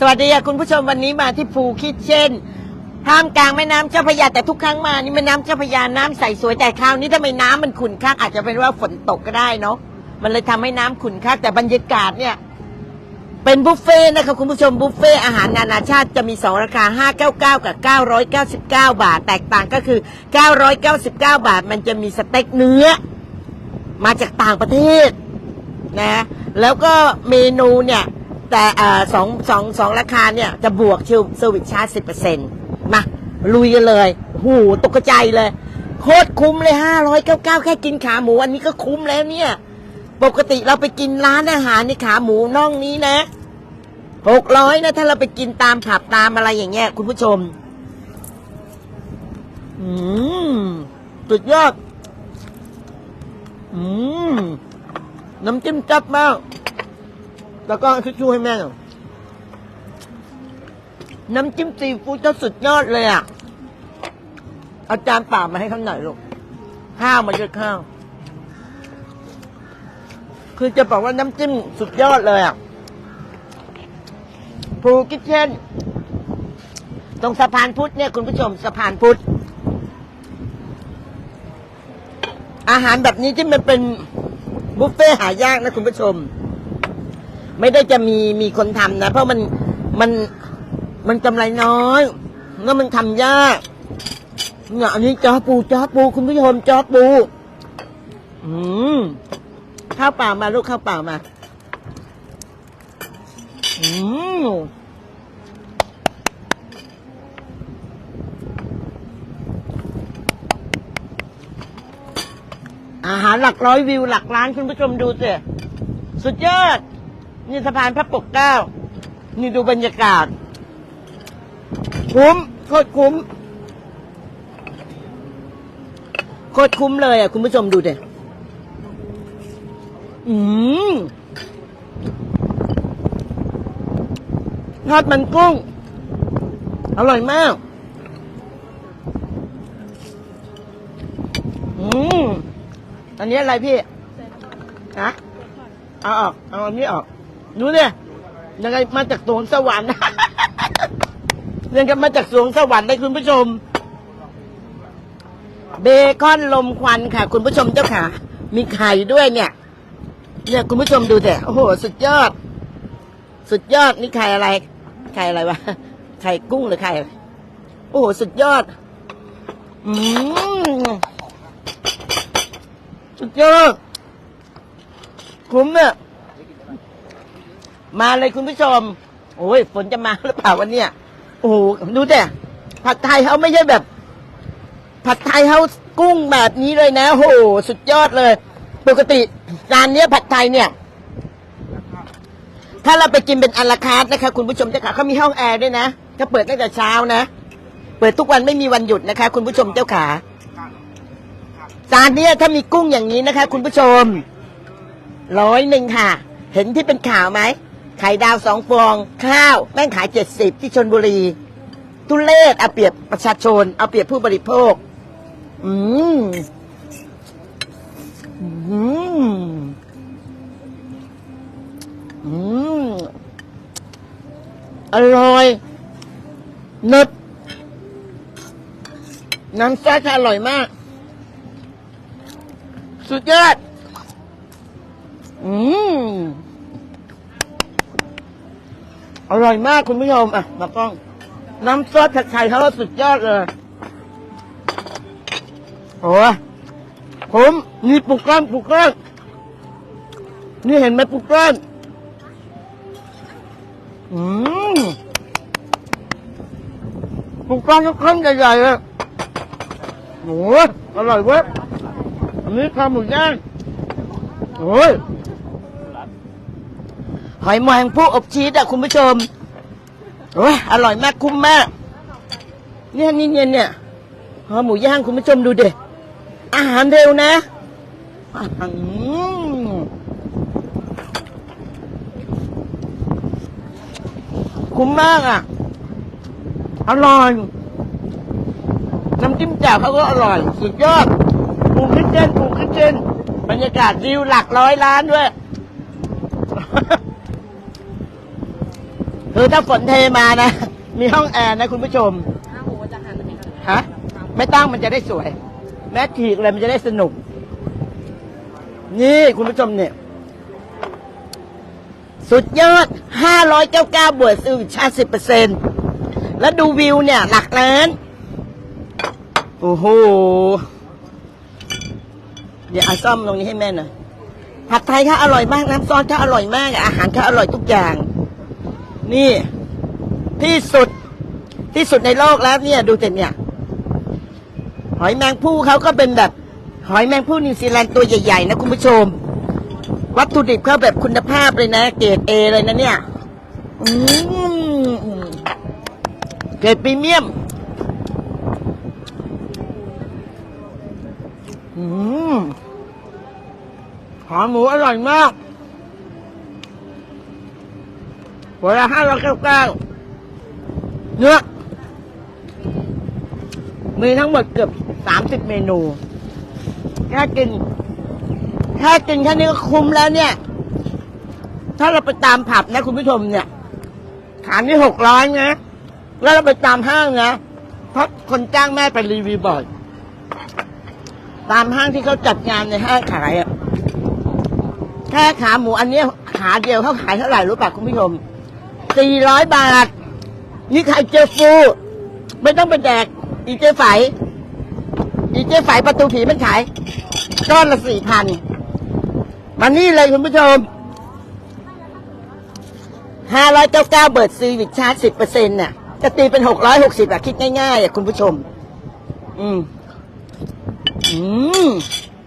สวัสดีค่ะคุณผู้ชมวันนี้มาที่ภูคิดเช่นท่ามกลางแม่น้ำเจ้าพระยาแต่ทุกครั้งมานี่แม่น้ำเจ้าพระยาน้ำใสสวยแต่คราวนี้ทำไมน้ำมันขุ่นคักอาจจะเป็นว่าฝนตกก็ได้เนาะมันเลยทำให้น้ำขุ่นคักแต่บรรยากาศเนี่ย เป็นบุฟเฟ่ต์นะคะคุณผู้ชมบุฟเฟ่ต์อาหารนานาชาติจะมี 2 ราคา 599 กับ 999 บาท แตกต่างก็คือ 999 บาท มันจะมีสเต็กเนื้อ มาจากต่างประเทศนะแล้วก็เมนูเนี่ย แต่สองสองสองราคาเนี่ยจะบวกชิลเซอร์วิสชาร์จสิบเปอร์เซ็นต์มาลุยกันเลยหูตกใจเลย โคตรคุ้มเลยห้าร้อยเก้าเก้าแค่กินขาหมู อันนี้ก็คุ้มแล้วเนี่ย ปกติเราไปกินร้านอาหารนี่ขาหมูน่องนี้นะหกร้อยนะ ถ้าเราไปกินตามผับตามอะไรอย่างเงี้ย คุณผู้ชม อืมสุดยอด อืม น้ำจิ้มจับมาก แล้วก็ทิชชู่ให้แม่หน่อยน้ำจิ้มซีฟู้ดก็สุดยอดเลยอะ เอาจารย์ป่ามาให้เขาหน่อยลูก ข้าวมาเยอะข้าว คือจะบอกว่าน้ำจิ้มสุดยอดเลยอะภูกิเช่น ตรงสะพานพุทธเนี่ยคุณผู้ชมสะพานพุทธ อาหารแบบนี้ที่มันเป็นบุฟเฟ่หายากนะคุณผู้ชม ไม่ได้จะมีมีคนทำนะ เพราะมันมันมันกำไรน้อยแล้วมันทำยากเนี่ยอันนี้จอปูจอปู คุณผู้ชมจอปู อืมข้าวเปล่ามาลูกข้าวเปล่ามา อืมอาหารหลักร้อยวิวหลักล้านคุณผู้ชมดูสิสุดยอด นี่สะพานพระปกเกล้า นี่ดูบรรยากาศ คุ้มโคตรคุ้ม โคตรคุ้มเลยอะ คุณผู้ชมดูเด็อืมทอดมันกุ้ง อร่อยมาก อืม อันนี้อะไรพี่ ฮะ เอาออก เอาอันนี้ออก ดูเนี่ยยังไงมาจากสวงสวรรค์ ยังกันมาจากสวงสวรรค์เลยคุณผู้ชม เบคอนลมควันค่ะ คุณผู้ชมเจ้าค่ะ มีไข่ด้วยเนี่ย เนี่ยคุณผู้ชมดูแต่โอ้โห สุดยอด สุดยอดนี่ไข่อะไร ไข่อะไรวะ ไข่กุ้งหรือไข่โอ้โห สุดยอด อืมสุดยอดคุ้มเนี่ย มาเลยคุณผู้ชม โอ้ยฝนจะมาหรือเปล่าวันเนี้ยโอ้โหดูแต่ผัดไทยเขาไม่ใช่แบบ ผัดไทยเขากุ้งแบบนี้เลยนะโอ้โหสุดยอดเลย ปกติจานเนี้ยผัดไทยเนี่ย ถ้าเราไปกินเป็นอัลลาคาร์ทนะคะ คุณผู้ชมเจ้าขาเขามีห้องแอร์ด้วยนะก็เปิดตั้งแต่เช้านะ เปิดทุกวันไม่มีวันหยุดนะคะ คุณผู้ชมเจ้าขาจานเนี้ยถ้ามีกุ้งอย่างนี้นะคะ คุณผู้ชมร้อยหนึ่งค่ะ เห็นที่เป็นข่าวไหม ไข่ดาวสองฟอง ข้าวแม่งขายเจ็ดสิบที่ชนบุรี ทุเลศเอาเปรียบประชาชน เอาเปรียบผู้บริโภค อืมอืมอืมอร่อยนึบน้ำซอสอร่อยมาก สุดยอด อร่อยมากคุณผู้ชมอะมากล้อง น้ำซอสผัดไทยเขาสุดยอดเลยโอ้ผมนี่ปลูกก้อนปลูกก้อนนี่เห็นไหมปลูกก้อนอืมปลูกก้อนก็ข้นใหญ่ๆเลยโอ้อร่อยเว้ยอันนี้ข้าวหมูย่างโอ้ย หอยแมลงผู้อบชีสอะคุณผู้ชมโอ้ยอร่อยมากคุ้มมาก เนี่ยนี่เนี่ยเนี่ยหอหมูย่างคุณผู้ชมดูเด็อาหารเร็วนะคุ้มมากอะ อร่อย น้ำจิ้มแจ่วเขาก็อร่อย สุดยอดปูคิดเจนปูคิดเจนบรรยากาศวิวหลักร้อยล้านด้วย คือถ้าฝนเทมานะ มีห้องแอร์นะคุณผู้ชมข้าวหมูจะหั่นเป็นฮะไม่ต้องมันจะได้สวย แม้ขีกอะไรมันจะได้สนุก นี่คุณผู้ชมเนี่ย สุดยอด 599 บวกซื้อชาติ10%แล้วดูวิวเนี่ย หลักล้าน โอ้โห เดี๋ยวเอาซ่อมตรงนี้ให้แม่หน่อยผัดไทยค่ะอร่อยมาก น้ำซอสค่ะอร่อยมาก อาหารค่ะอร่อยทุกอย่าง นี่ ที่สุดที่สุดในโลกแล้วเนี่ย ดูแต่เนี่ย หอยแมงผู้เขาก็เป็นแบบ หอยแมงผู้นิวซีแลนด์ตัวใหญ่ๆนะคุณผู้ชม วัตถุดิบเขาแบบคุณภาพเลยนะ เกรดเอเลยนะเนี่ยอืมเกรดพรีเมียมอืมขาหมูอร่อยมาก หัวละห้าร้อยเก้าเก้าเนื้อมีทั้งหมดเกือบสามสิบเมนูแค่กินแค่กินแค่นี้ก็คุ้มแล้วเนี่ย ถ้าเราไปตามผับนะคุณผู้ชมเนี่ยขานนี่หกร้อยนะ แล้วเราไปตามห้างนะ เพราะคนจ้างแม่ไปรีวิวบ่อย ตามห้างที่เขาจัดงานในห้างขายอะแค่ขาหมูอันนี้ขาเดียวเขาขายเท่าไหร่รู้ป่ะคุณผู้ชม สี่ร้อยบาท นี่ไข่เจอฟู ไม่ต้องไปแดก อีเจไฝอีเจไฝประตูผีมันขาย ก้อนละสี่พันมานี่เลยคุณผู้ชมห้าร้อยเก้าเก้าเบิร์ดซีวิกชาร์จสิบเปอร์เซ็นต์น่ะจะตีเป็นหกร้อยหกสิบอะคิดง่ายๆอะคุณผู้ชม อืม อืม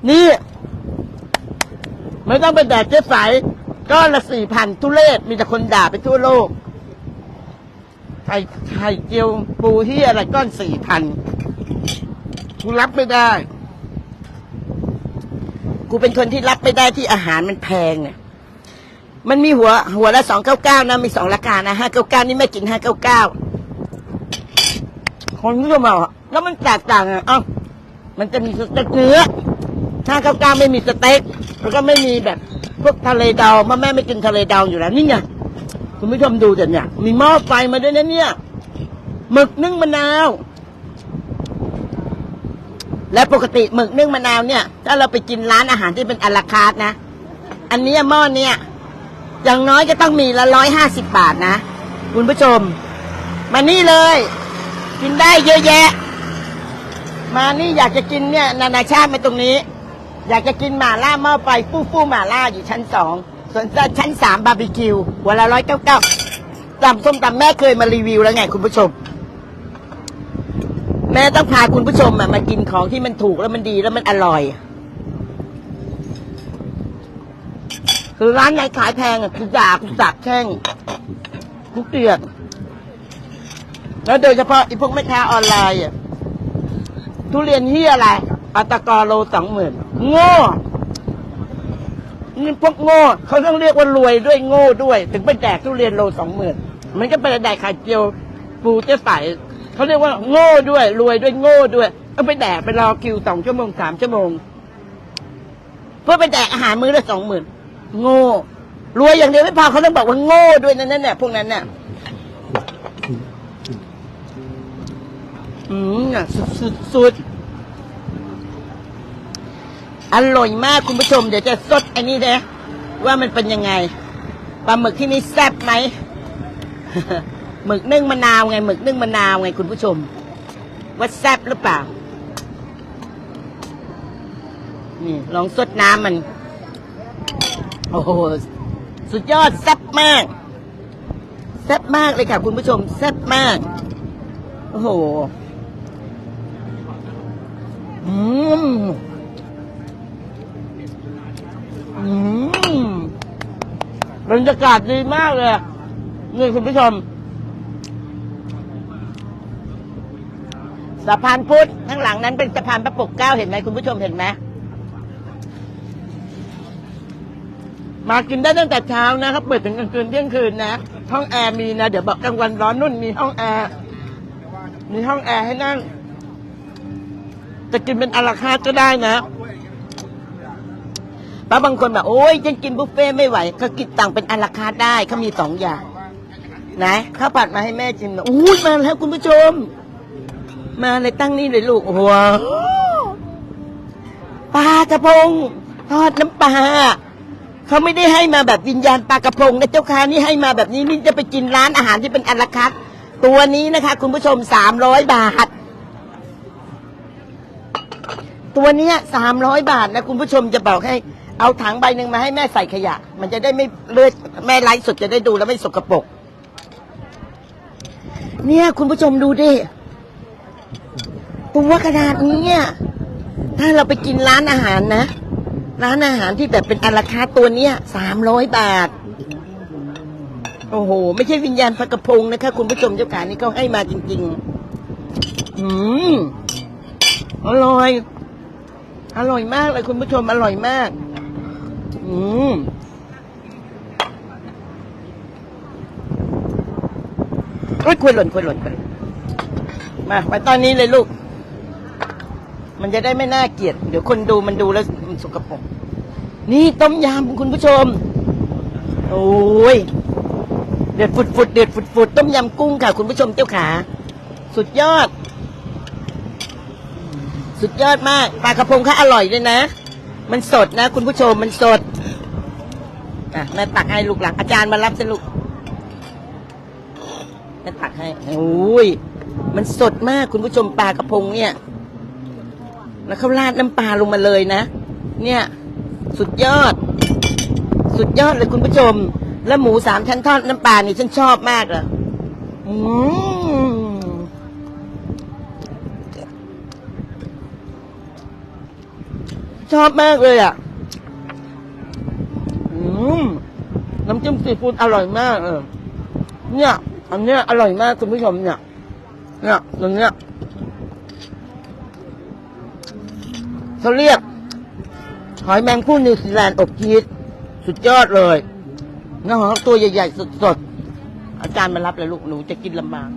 นี่ ไม่ต้องไปแดกเจ๊ไฝ ก้อนละสี่พันทุเรศมีแต่คนด่าไปทั่วโลกไข่ไข่เจียวปูที่อะไรก้อนสี่พันกูรับไม่ได้ กูเป็นคนที่รับไม่ได้ที่อาหารมันแพงเนี่ย มันมีหัว หัวละสองเก้าเก้านะ มีสองราคานะห้าเก้าเก้านี่ไม่กินห้าเก้าเก้าคนก็จะบาแล้วมันแตกต่างอะเอ้ามันจะมีสเต็กเนื้อห้าเก้าเก้าไม่มีสเต็ก แล้วก็ไม่มีแบบ พวกทะเลดาวมาแม่ไม่กินทะเลดาวอยู่แล้วนี่ไงคุณผู้ชมดูแต่เนี่ย มีหม้อไฟมาด้วยนะเนี่ยหมึกนึ่งมะนาว และปกติหมึกนึ่งมะนาวเนี่ย ถ้าเราไปกินร้านอาหารที่เป็นอลาคาร์ทนะ อันนี้หม้อเนี่ยอย่างน้อยก็ต้องมีละร้อยห้าสิบบาทนะ คุณผู้ชม มานี่เลย กินได้เยอะแยะ มานี่อยากจะกินเนี่ย นานาชาติมาตรงนี้ อยากจะกินหม่าล่าหม้อไฟฟู่ฟู่หม่าล่าอยู่ชั้นสองส่วนชั้นสามบาร์บีคิววันละร้อยเก้าเก้าตำส้มตำแม่เคยมารีวิวแล้วไงคุณผู้ชม แม่ต้องพาคุณผู้ชมมากินของที่มันถูกแล้วมันดีแล้วมันอร่อย คือร้านไหนขายแพงอะคือด่ากูสักแช่งกูเกลียดแล้วโดยเฉพาะไอีพวกแม่ค้าออนไลน์อะทุเรียนเฮียอะไรอัตกอโลสองหมื่น โง่นี่พวกโง่เขาต้องเรียกว่ารวยด้วยโง่ด้วย ถึงไปแดกทุเรียนโลสองหมื่นมันก็ไปแดกไข่เจียวปูเจ๊ใสเขาเรียกว่าโง่ด้วย รวยด้วยโง่ด้วยเอาไปแดกไปรอคิวสองชั่วโมงสามชั่วโมง เพื่อไปแดกอาหารมื้อละสองหมื่นโง่รวยอย่างเดียวไม่พอเขาต้องบอกว่าโง่ด้วยนั่นนั่นเนี่ยพวกนั้นเนี่ยอืมอะสุดสุดสุด อร่อยมากคุณผู้ชม เดี๋ยวจะสดอ้นี่นะว่ามันเป็นยังไงปลาหมึกที่นี่แซ่บไหมหมึกนึ่งมะนาวไงหมึกนึ่งมะนาวไงคุณผู้ชม ว่าแซ่บหรือเปล่า นี่ลองสดน้ำมัน โอ้โหสุดยอดแซ่บมากแซ่บมากเลยค่ะ คุณผู้ชมแซ่บมากโอ้โหอืม อืมบรรยากาศดีมากเลย นี่คุณผู้ชม สะพานพุทธข้างหลังนั้นเป็นสะพานพระปกเกล้าเห็นไหมคุณผู้ชมเห็นไหมมากินได้ตั้งแต่เช้านะครับเปิดถึงกลางคืนเที่ยงคืนนะห้องแอร์มีนะ เดี๋ยวบอกกลางวันร้อนนุ่นมีห้องแอร์มีห้องแอร์ให้นั่งจะกินเป็นอาราคาร์ทก็ได้นะ ป้าบางคนแบบโอ้ยฉันกินบุฟเฟ่ไม่ไหวเขากินต่างเป็นอาราคาได้เขามีสองอย่างไหนข้าวผัดมาให้แม่ชิมหน่อยอู้ยมาแล้วคุณผู้ชม มาเลยตั้งนี่เลยลูกโอ้โหปลากระพงทอดน้ำปลาเขาไม่ได้ให้มาแบบวิญญาณปลากระพงนะเจ้าค่ะนี่ให้มาแบบนี้นี่จะไปกินร้านอาหารที่เป็นอัลาคัตตัวนี้นะคะ คุณผู้ชมสามร้อยบาท ตัวเนี้ยสามร้อยบาทนะคุณผู้ชมจะบอกให้ เอาถังใบหนึ่งมาให้แม่ใส่ขยะ มันจะได้ไม่เลือดแม่ไลฟ์สดจะได้ดูแล้วไม่สกปรกเนี่ย คุณผู้ชมดูดิตัวขนาดนี้เนี่ยถ้าเราไปกินร้านอาหารนะ ร้านอาหารที่แบบเป็นอาราคาตัวเนี้ยสามร้อยบาท โอ้โห ไม่ใช่วิญญาณพระกระพงนะคะ คุณผู้ชมเจ้าขานี่เขาให้มาจริง ๆ อืมอร่อย อร่อยมากเลยคุณผู้ชมอร่อยมาก อืมโอ้ยควรหล่นควรหล่นควรหล่นมาไปตอนนี้เลยลูก มันจะได้ไม่น่าเกลียด เดี๋ยวคนดูมันดูแล้วมันสกปรกนี่ต้มยำคุณผู้ชม โอ้ย เดือดฟุดฟุดเดือดฟุดฟุดต้มยำกุ้งค่ะคุณผู้ชมเจ้าขา สุดยอด สุดยอดมากปลากระพงค่ะอร่อยด้วยนะ มันสดนะ คุณผู้ชมมันสดอะแม่ตักให้ลูกหลังอาจารย์มารับสิลูกแม่ตักให้โอ้ยมันสดมากคุณผู้ชมปลากระพงเนี่ย แล้วเขาราดน้ำปลาลงมาเลยนะ เนี่ย สุดยอด สุดยอดเลยคุณผู้ชม แล้วหมูสามชั้นทอดน้ำปลานี่ฉันชอบมากเลยอืม ชอบมากเลยอะอืมน้ำจิ้มซีฟู้ดอร่อยมากเออเนี่ย อันเนี้ยอร่อยมากคุณผู้ชมเนี่ย เนี่ยตรงเนี้ยเขาเรียกหอยแมงผู้นิวซีแลนด์อบชีสสุดยอดเลยน้องตัวใหญ่ๆสดๆอาจารย์มารับเลยลูกหนูจะกินลำบาก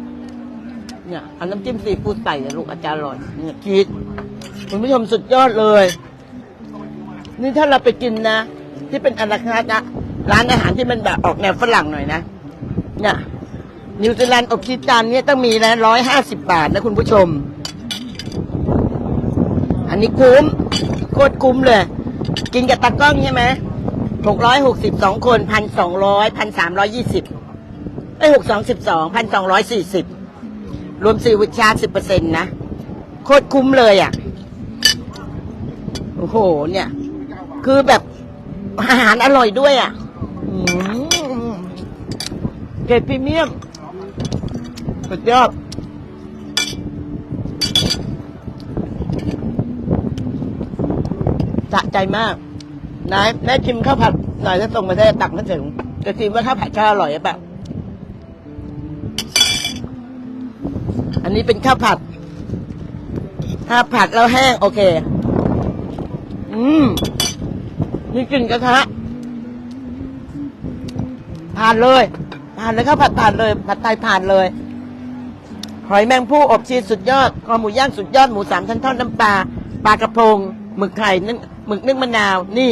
เนี่ยอาน้ำจิ้มซีฟู้ดใส่เลยลูกอาจารย์อร่อยเนี่ยชีสคุณผู้ชมสุดยอดเลย นี่ถ้าเราไปกินนะ ที่เป็นอาราคาร์ทนะร้านอาหารที่มันแบบออกแนวฝรั่งหน่อยนะเนี่ยนิวซีแลนด์อบชีสจานเนี้ต้องมีนะร้อยห้าสิบบาทนะคุณผู้ชม อันนี้คุ้มโคตรคุ้มเลย กินกับตากล้องใช่ไหมหกร้อยหกสิบสองคนพันสองร้อยพันสามร้อยยี่สิบไอหกสองสิบสองพันสองร้อยสี่สิบรวมซีวิชาสิบเปอร์เซ็นต์นะ โคตรคุ้มเลยอะ โอ้โหเนี่ย คือแบบอาหารอร่อยด้วยอะเกรดพรีเมียมสุดยอดสะใจมากนายแม่ชิมข้าวผัดหน่อยจะส่งมาได้ตักมาถึงจะชิมว่าข้าวผัดจะอร่อยหรือเปล่าอันนี้เป็นข้าวผัด ถ้าผัดแล้วแห้ง โอเค อืม นี่กลิ่นกระทะผ่านเลยผ่านเลยข้าวผัดผ่านเลย ผัดไทยผ่านเลย หอยแมงผู้อบชีสสุดยอดคอหมูย่างสุดยอดหมูสามชั้นทอดน้ำปลาปลากระพงหมึกไข่นึ่งหมึกนึ่งมะนาว นี่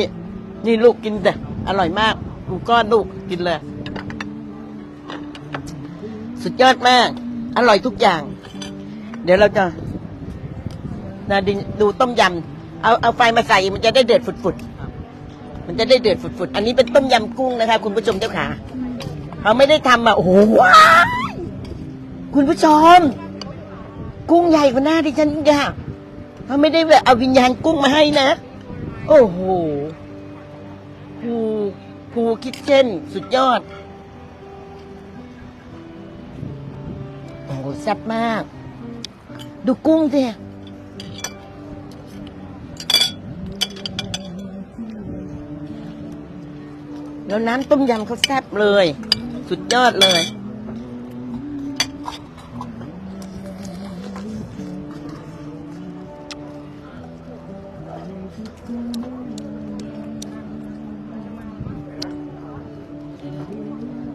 นี่ลูกกินแต่อร่อยมากดูก้อนลูกกินเลย สุดยอดมาก อร่อยทุกอย่าง เดี๋ยวเราจะนาดินดูต้มยำเอาเอาไฟมาใส่มันจะได้เดือดฝุดๆ มันจะได้เดือดฝุดๆ อันนี้เป็นต้มยำกุ้งนะคะ คุณผู้ชมเจ้าขาเขาไม่ได้ทำอะ โอ้โหว้ายคุณผู้ชม กุ้งใหญ่กว่าหน้าดิฉันอีกอะเขาไม่ได้แบบเอาวิญญาณกุ้งมาให้นะ โอ้โหภูภูคิดเช่น สุดยอด โอ้โหแซ่บมาก ดูกุ้งสิ แล้วน้ำต้มยำเขาแซ่บเลย สุดยอดเลย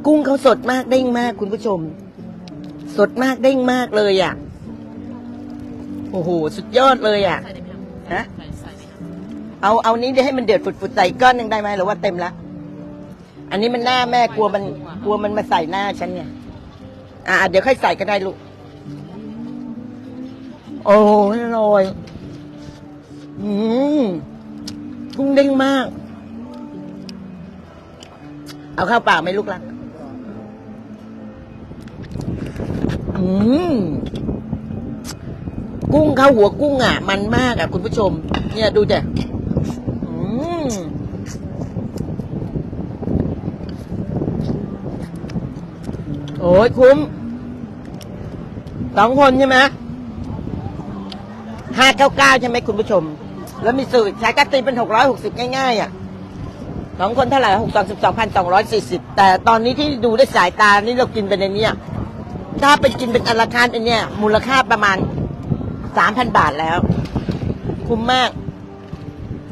กุ้งเขาสดมากเด้งมากคุณผู้ชม สดมากเด้งมากเลยอะ โอ้โห สุดยอดเลยอะฮะเอาเอานี้เดี๋ยวให้มันเดือดฝุดๆใส่ก้อนหนึ่งได้ไหมหรือว่าเต็มละ อันนี้มันหน้าแม่กลัวมันกลัวมันมาใส่หน้าฉันเนี่ย อ่าเดี๋ยวค่อยใส่ก็ได้ลูก โอ้ยอร่อย อืมกุ้งเด้งมาก เอาข้าวเปล่าไหมลูกล่ะอืมกุ้งข้าวหัวกุ้งอะ มันมากอะ คุณผู้ชม เนี่ยดูเด็อืม โอ้ยคุ้มสองคนใช่ไหมห้าเก้าเก้าใช่ไหมคุณผู้ชม แล้วมีสูตรใช้กตีเป็นหกร้อยหกสิบง่ายๆอะสองคนเท่าไหร่หกสองสิบสองพันสองร้อยสี่สิบแต่ตอนนี้ที่ดูด้วยสายตานี่เรากินไปในเนี้ยถ้าเป็นกินเป็นอัลาคาร์อันเนี้ยมูลค่าประมาณสามพันบาทแล้ว คุ้มมาก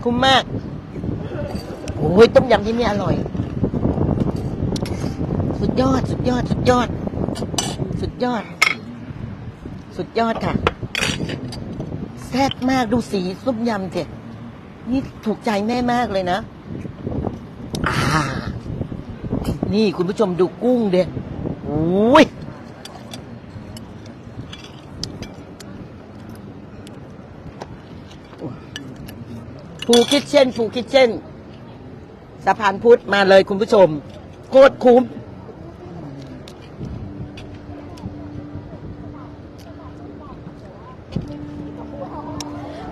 คุ้มมากโอ้ยต้มยำที่นี่อร่อย สุดยอด สุดยอด สุดยอด สุดยอด สุดยอดค่ะ แซ่บมากดูสีซุปยำเถอะนี่ถูกใจแม่มากเลยนะอ่านี่คุณผู้ชมดูกุ้งเด็โอ้ยฟูคิดเช่นฟูคิดเช่นสะพานพุทธมาเลยคุณผู้ชม โคตรคุ้ม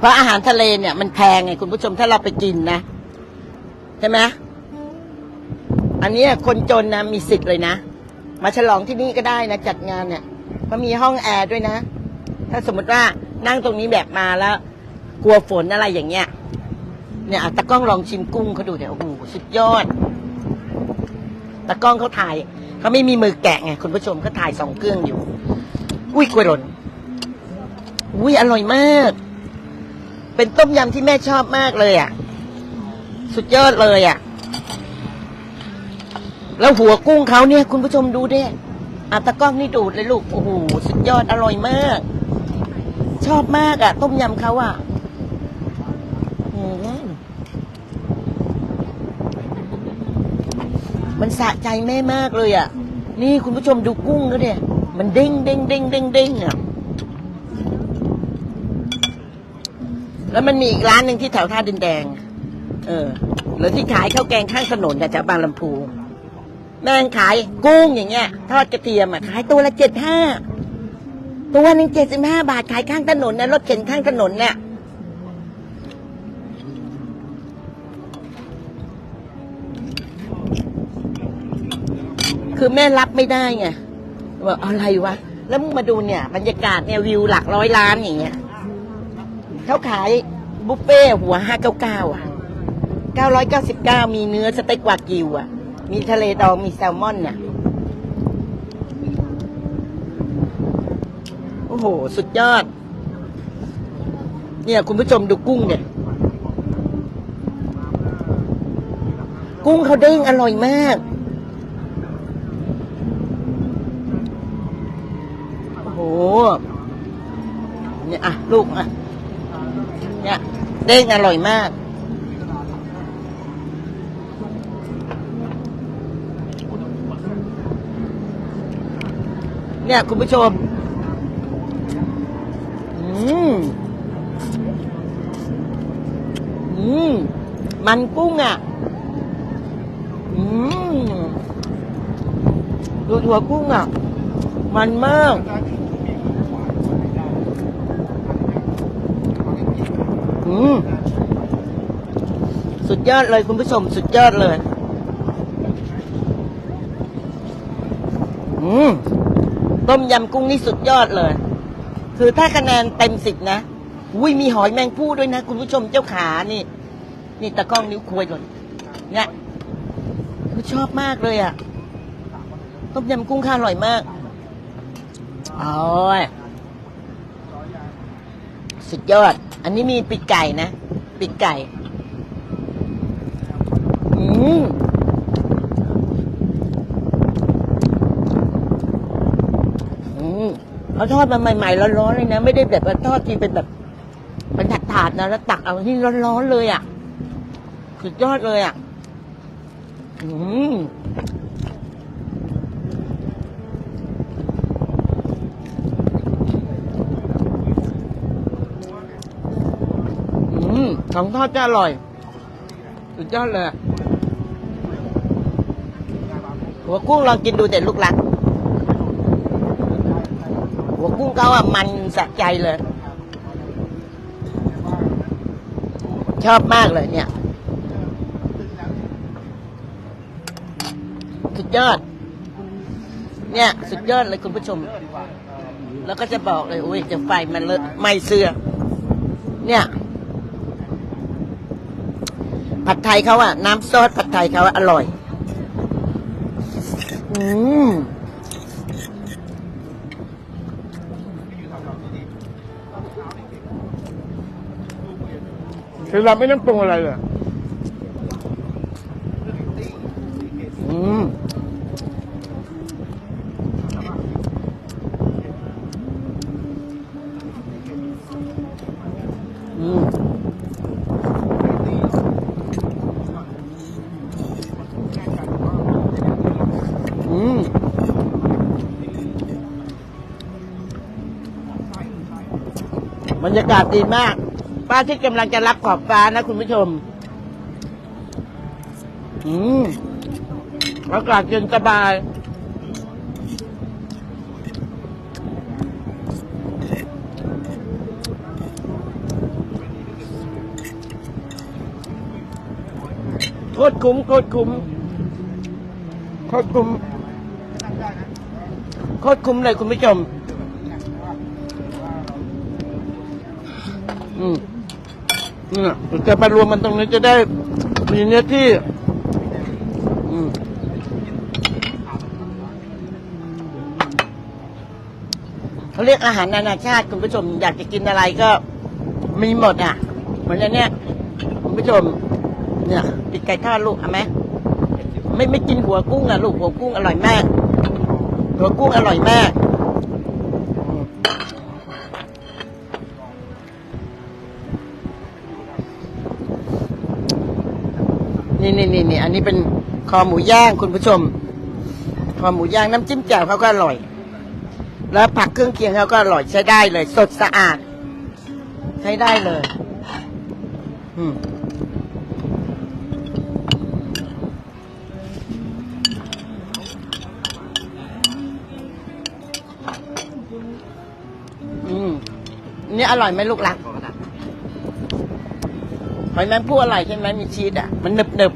เพราะอาหารทะเลเนี่ยมันแพงไงคุณผู้ชมถ้าเราไปกินนะใช่ไหมอันนี้คนจนนะมีสิทธิ์เลยนะ มาฉลองที่นี่ก็ได้นะ จัดงานเนี่ยมันมีห้องแอร์ด้วยนะ ถ้าสมมติว่านั่งตรงนี้แบบมาแล้ว กลัวฝนอะไรอย่างเงี้ย เนี่ยตะกล้องลองชิมกุ้งเขาดูเดี๋ยวโอ้โหสุดยอดตะกล้องเขาถ่ายเขาไม่มีมือแกะไงคุณผู้ชมเขาถ่ายสองเครื่องอยู่ อุ้ยกล้วยหล่นอุ้ยอร่อยมาก เป็นต้มยำที่แม่ชอบมากเลยอะ สุดยอดเลยอะ แล้วหัวกุ้งเขาเนี่ย คุณผู้ชมดูดิอะตะก้องนี่ดูดเลยลูก โอ้โห สุดยอดอร่อยมาก ชอบมากอะ ต้มยำเขาอะมันสะใจแม่มากเลยอะ นี่คุณผู้ชมดูกุ้งเขาเนี่ย มันเด้งเด้งเด้งเด้งเด้งอะ แล้วมันมีอีกร้านหนึ่งที่แถวท่าดินแดง เออ หรือที่ขายข้าวแกงข้างถนนแต่แถวบางลำพูแม่งขายกุ้งอย่างเงี้ย ทอดกระเทียมอะขายตัวละเจ็ดห้าตัวหนึ่งเจ็ดสิบห้าบาทขายข้างถนนนะรถเข็นข้างถนนเนี่ยคือแม่รับไม่ได้ไงว่าอะไรวะ แล้วมึงมาดูเนี่ย บรรยากาศเนี่ยวิวหลักร้อยล้านอย่างเงี้ย เขาขายบุฟเฟ่หัวห้าเก้าเก้าอะเก้าร้อยเก้าสิบเก้ามีเนื้อสเต็กวากิวอะ มีทะเลดองมีแซลมอนเนี่ยโอ้โห สุดยอด เนี่ย คุณผู้ชมดูกุ้งเนี่ย กุ้งเขาเด้งอร่อยมากโอ้โหเนี่ยอะ ลูกอะ เนี่ย เด้งอร่อยมาก เนี่ย คุณผู้ชม อืม อืม มันกุ้งอะ อืมดูถั่วกุ้งอะ มันมาก อืม สุดยอดเลยคุณผู้ชม สุดยอดเลย อืมต้มยำกุ้งนี่สุดยอดเลย คือถ้าคะแนนเต็มสิบนะอุ้ยมีหอยแมงผู้ด้วยนะ คุณผู้ชมเจ้าขานี่ นี่ตะกล้องนิ้วควยหล่นเนี่ยคือชอบมากเลยอะ่ะต้มยำกุ้งข้าอร่อยมากโอ้ยสุดยอด อันนี้มีปีกไก่นะปีกไก่อืมอืมเขาทอดมาใหม่ๆร้อนๆเลยนะ ไม่ได้แบบว่าทอดทีเป็นแบบเป็นถาดๆนะแล้วตักเอาที่ร้อนๆเลยอะ่ะสุดยอดเลยอะ่ะ อืม ของทอดจะอร่อย สุดยอดเลย หัวกุ้งลองกินดูเด็ดลูกหลัก หัวกุ้งเขาอะมันสะใจเลย ชอบมากเลยเนี่ย สุดยอด เนี่ย สุดยอดเลยคุณผู้ชม แล้วก็จะบอกเลย อุ้ยจะไฟมันเลอะไม่เสื้อ เนี่ย ผัดไทยเขาอะน้ำซอสผัดไทยเขาออร่อย อืมคือเราไม่ต้องปรุงอะไรเลย รรยากาศดีมาก ป้าที่กำลังจะรับขอบฟ้านะคุณผู้ชม อืมอากาศเย็นสบาย โคตรคุ้มโคตรคุ้มโคตรคุ้มโคตรคุ้มเลยคุณผู้ชม อืมเนี่ยจะมารวมมันตรงนี้จะได้มีเนื้อที่ อืมเขาเรียกอาหารนานาชาติคุณผู้ชมอยากจะกินอะไรก็มีหมดอะ เหมือนอันเนี้ยคุณผู้ชม เนี่ยติดไก่ทอดลูกเอาไหมไม่ไม่กินหัวกุ้งอะลูกหัวกุ้งอร่อยมาก หัวกุ้งอร่อยมาก นี่นี่นี่นี่อันนี้เป็นคอหมูย่างคุณผู้ชม คอหมูย่างน้ำจิ้มแจ่วเขาก็อร่อย แล้วผักเครื่องเคียงเขาก็อร่อยใช้ได้เลย สดสะอาด ใช้ได้เลย อืมอืมนี่อร่อยไหมลูกหลัก อยแมงผู้อะไรใช่ไหมมีชีสอะ มันหนึบหนึบ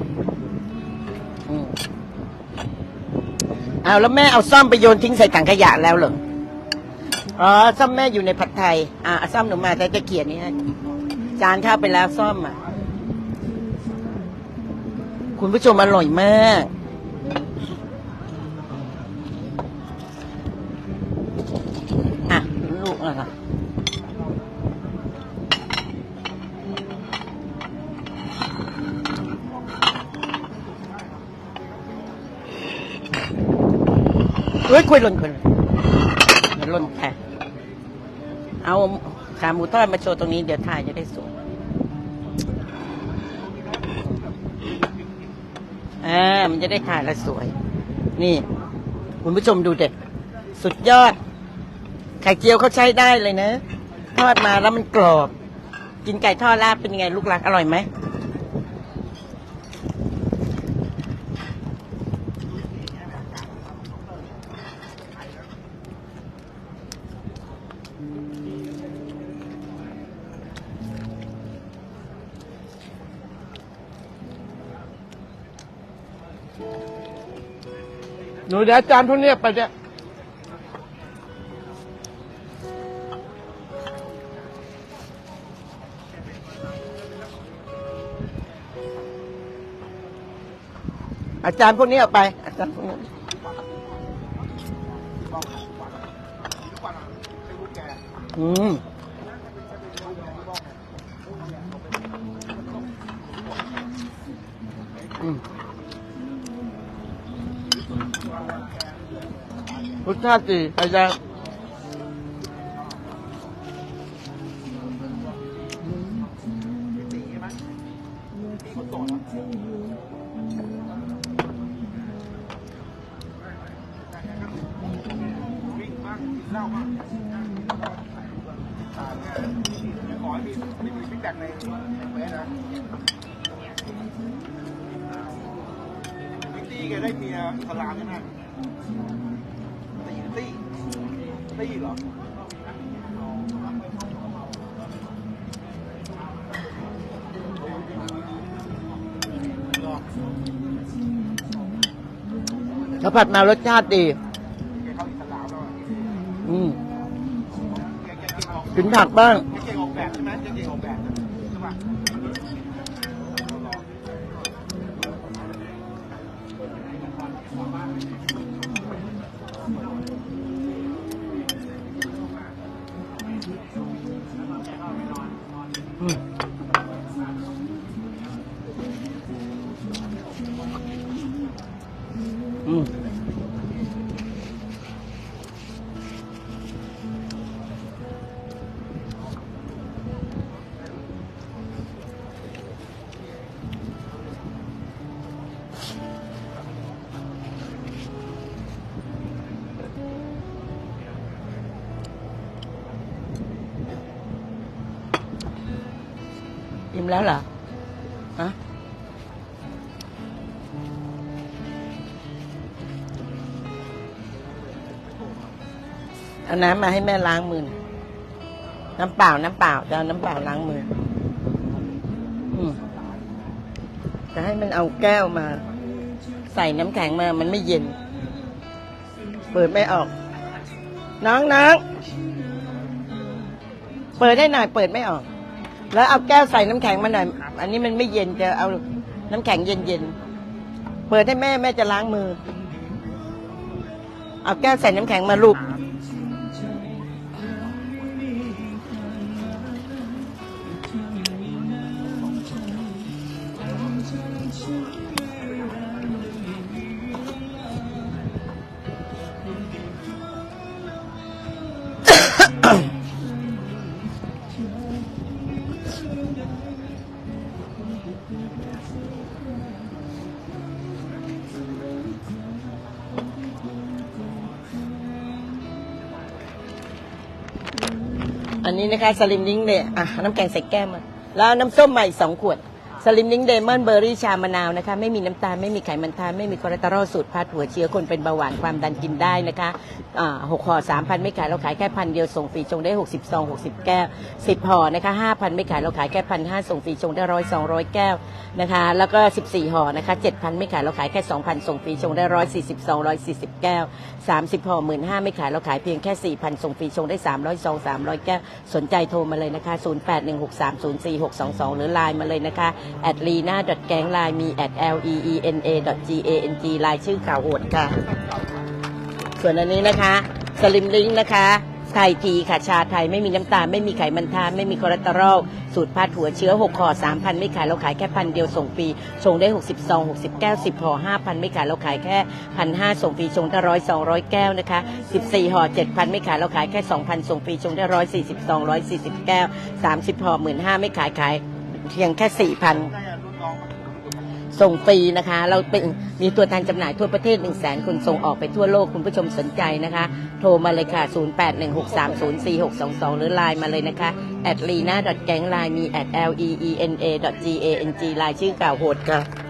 อืมเอาแล้วแม่เอาซ่อมไปโยนทิ้งใส่ถังขยะแล้วเหรอ อ๋อซ่อมแม่อยู่ในผัดไทย อ่าเอซ่อมหนูมาแต่จะเขียนนี่ให้จานข้าวไปแล้วซ่อมอะ คุณผู้ชมอร่อยมาก อะลูกอะไรเฮ้ ยล่นร่นล่นค่ะ เอาขาหมูทอดมาโชว์ตรงนี้เดี๋ยวถ่ายจะได้สวยอ่ามันจะได้ถ่ายแล้วสวย นี่ คุณผู้ชมดูเด็ดสุดยอด ไข่เจียวเขาใช้ได้เลยนะทอดมาแล้วมันกรอบ กินไก่ทอดลาบเป็นยังไงลูกหลักอร่อยไหม หนูเดี๋ยวอาจารย์พวกเนี้ยไปเนี่ยอาจารย์พวกนี้เอาไป อาจารย์พวกนี้อืม รส ข้าวผัดมารสชาติดีแกเข้าอิสลามแล้วอะอืมแกแกเก่งออกกินผักบ้าง มแล้วเหรอฮะเอาน้ำมาให้แม่ล้างมือน,น้ำเปล่า น้ำเปล่าจะเอาน้ำเปล่าล้างมือ อืมจะให้มันเอาแก้วมา ใส่น้ำแข็งมา มันไม่เย็น เปิดไม่ออก น้องน้องเปิดได้หน่อย เปิดไม่ออก แล้วเอาแก้วใส่น้ำแข็งมาหน่อย อันนี้มันไม่เย็นจะเอาน้ำแข็งเย็นๆ เปิดให้แม่แม่จะล้างมือ เอาแก้วใส่น้ำแข็งมาลูกอัน นี้นะคะสลิมลิงเดย์อะน้ำแกงใส่แก้มมาแล้วน้ำส้มใหม่สองขวดสลิมลิงเดมอนเบอร์รี่ชามะนาวนะคะไม่มีน้ำตาลไม่มีไขมันทานไม่มีคอเลสเตอรอลสูตรพัดหัวเชื้อคนเป็นเบาหวานความดันกินได้นะคะ หกห่อสามพันไม่ขายเราขายแค่พันเดียวส่งฟรีชงได้หกสิบซองหกสิบแก้วสิบห่อนะคะห้าพันไม่ขายเราขายแค่พันห้าส่งฟรีชงได้ร้อยสองร้อยแก้วนะคะแล้วก็สิบสี่ห่อนะคะเจ็ดพันไม่ขายเราขายแค่สองพันส่งฟรีชงได้ร้อยสี่สิบสองร้อยสี่สิบแก้วสามสิบห่อหมื่นห้าไม่ขายเราขายเพียงแค่สี่พันส่งฟรีชงได้สามร้อยซองสามร้อยแก้วสนใจโทรมาเลยนะคะ0816304622หรือไลน์มาเลยนะคะ at lina แกงไลน์มี at l e e n a g a n g ไลน์ชื่อข่าวโหดค่ะ ส่วนอันนี้นะคะสลิมลิงนะคะไทยทีค่ะชาไทยไม่มีน้ำตาลไม่มีไขมันทานไม่มีคอเลสเตอรอลสูตรพัดหัวเชื้อ6ห่อ3,000 ไม่ขายเราขายแค่พันเดียวส่งฟรีชงได้60ซอง60แก้ว10ห่อ5,000 ไม่ขายเราขายแค่พันห้าส่งฟรีชงได้ร้อยสองร้อยแก้วนะคะ 14ห่อ7,000 ไม่ขายเราขายแค่ 2,000 ส่งฟรีชงได้ร้อยสี่สิบซองร้อยสี่สิบแก้ว 30ห่อหมื่นห้าไม่ขายขายเพียงแค่4,000 ส่งฟรีนะคะ เราเป็นมีตัวแทนจำหน่ายทั่วประเทศ 1 0 0 0 0แสนคนส่งออกไปทั่วโลกคุณผู้ชมสนใจนะคะ โทรมาเลยค่ะ 0816304622 หรือไลน์มาเลยนะคะ at lina gang ไลน์มี at l e e n a g a n g ไลน์ชื่อเก่าโหดค่ะ